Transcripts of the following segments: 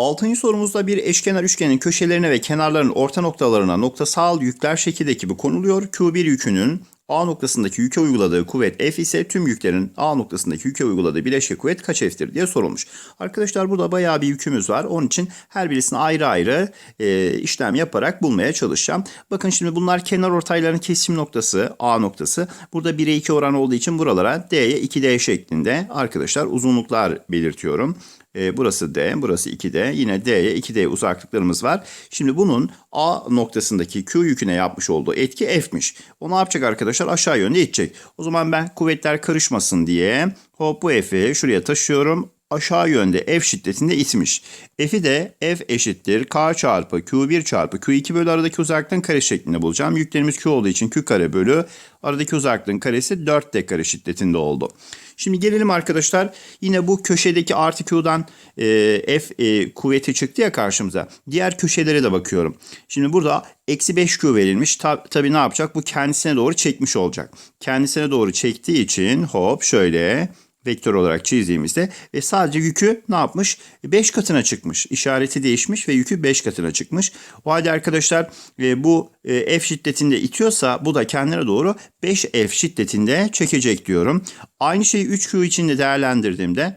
Altıncı sorumuzda bir eşkenar üçgenin köşelerine ve kenarlarının orta noktalarına noktasal yükler şekil ekibi konuluyor. Q1 yükünün A noktasındaki yüke uyguladığı kuvvet F ise tüm yüklerin A noktasındaki yüke uyguladığı bileşke kuvvet kaç F'tir diye sorulmuş. Arkadaşlar burada bayağı bir yükümüz var. Onun için her birisini ayrı ayrı e, işlem yaparak bulmaya çalışacağım. Bakın şimdi bunlar kenar ortayların kesim noktası A noktası. Burada 1'e 2 oran olduğu için buralara D'ye 2D şeklinde arkadaşlar uzunluklar belirtiyorum. E, burası D, burası 2D. Yine D'ye 2D uzaklıklarımız var. Şimdi bunun A noktasındaki Q yüküne yapmış olduğu etki F'miş. O ne yapacak arkadaşlar? Aşağı yönde itecek. O zaman ben kuvvetler karışmasın diye hop bu F'i şuraya taşıyorum aşağı yönde F şiddetinde itmiş. F'i de F eşittir K çarpı Q1 çarpı Q2 bölü aradaki uzaklığın kare şeklinde bulacağım. Yüklerimiz Q olduğu için Q kare bölü aradaki uzaklığın karesi 4D kare şiddetinde oldu. Şimdi gelelim arkadaşlar yine bu köşedeki artı Q'dan e, F e, kuvveti çıktı ya karşımıza. Diğer köşelere de bakıyorum. Şimdi burada eksi 5Q verilmiş. Ta, tabii ne yapacak? Bu kendisine doğru çekmiş olacak. Kendisine doğru çektiği için hop şöyle vektör olarak çizdiğimizde ve sadece yükü ne yapmış? 5 katına çıkmış. İşareti değişmiş ve yükü 5 katına çıkmış. O halde arkadaşlar e, bu e, F şiddetinde itiyorsa bu da kendine doğru 5F şiddetinde çekecek diyorum. Aynı şeyi 3Q için de değerlendirdiğimde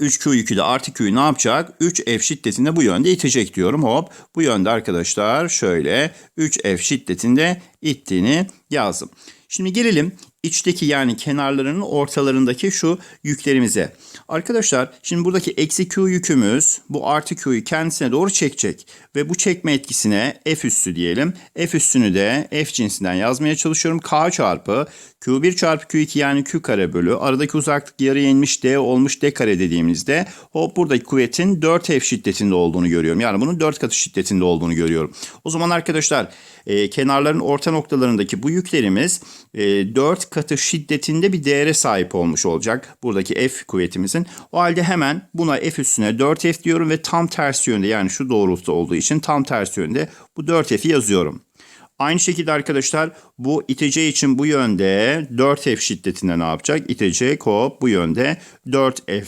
3Q yükü de artı Q'yu ne yapacak? 3F şiddetinde bu yönde itecek diyorum. Hop bu yönde arkadaşlar şöyle 3F şiddetinde ittiğini yazdım. Şimdi gelelim içteki yani kenarlarının ortalarındaki şu yüklerimize. Arkadaşlar şimdi buradaki eksi Q yükümüz bu artı Q'yu kendisine doğru çekecek. Ve bu çekme etkisine F üssü diyelim. F üssünü de F cinsinden yazmaya çalışıyorum. K çarpı Q1 çarpı Q2 yani Q kare bölü. Aradaki uzaklık yarıya inmiş D olmuş D kare dediğimizde hop buradaki kuvvetin 4F şiddetinde olduğunu görüyorum. Yani bunun 4 katı şiddetinde olduğunu görüyorum. O zaman arkadaşlar e, kenarların orta noktalarındaki bu yüklerimiz e, 4 katı şiddetinde bir değere sahip olmuş olacak. Buradaki F kuvvetimizin. O halde hemen buna F üstüne 4F diyorum ve tam ters yönde yani şu doğrultuda olduğu için tam ters yönde bu 4F'i yazıyorum. Aynı şekilde arkadaşlar bu iteceği için bu yönde 4F şiddetinde ne yapacak? İtecek hop bu yönde 4F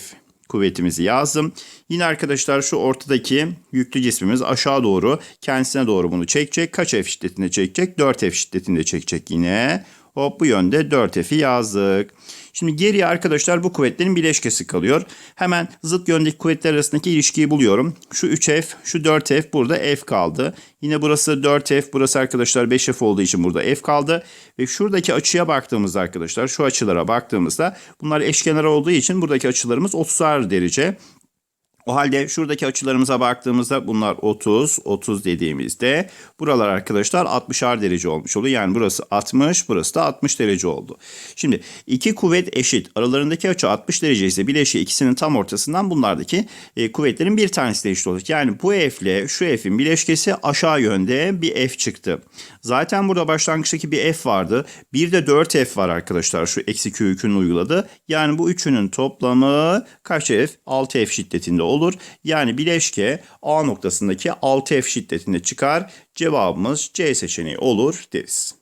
kuvvetimizi yazdım. Yine arkadaşlar şu ortadaki yüklü cismimiz aşağı doğru kendisine doğru bunu çekecek. Kaç F şiddetinde çekecek? 4F şiddetinde çekecek yine. Hop bu yönde 4F'i yazdık. Şimdi geriye arkadaşlar bu kuvvetlerin bileşkesi kalıyor. Hemen zıt yöndeki kuvvetler arasındaki ilişkiyi buluyorum. Şu 3F, şu 4F burada F kaldı. Yine burası 4F, burası arkadaşlar 5F olduğu için burada F kaldı. Ve şuradaki açıya baktığımızda arkadaşlar şu açılara baktığımızda bunlar eşkenar olduğu için buradaki açılarımız 30'ar derece. O halde şuradaki açılarımıza baktığımızda bunlar 30, 30 dediğimizde buralar arkadaşlar 60'ar derece olmuş oluyor. Yani burası 60, burası da 60 derece oldu. Şimdi iki kuvvet eşit. Aralarındaki açı 60 derece ise bileşiği ikisinin tam ortasından bunlardaki e, kuvvetlerin bir tanesi de eşit olacak. Yani bu F ile şu F'in bileşkesi aşağı yönde bir F çıktı. Zaten burada başlangıçtaki bir F vardı. Bir de 4F var arkadaşlar şu eksi Q yükünün uyguladı. Yani bu üçünün toplamı kaç F? 6F şiddetinde olur. Yani bileşke A noktasındaki 6F şiddetinde çıkar. Cevabımız C seçeneği olur deriz.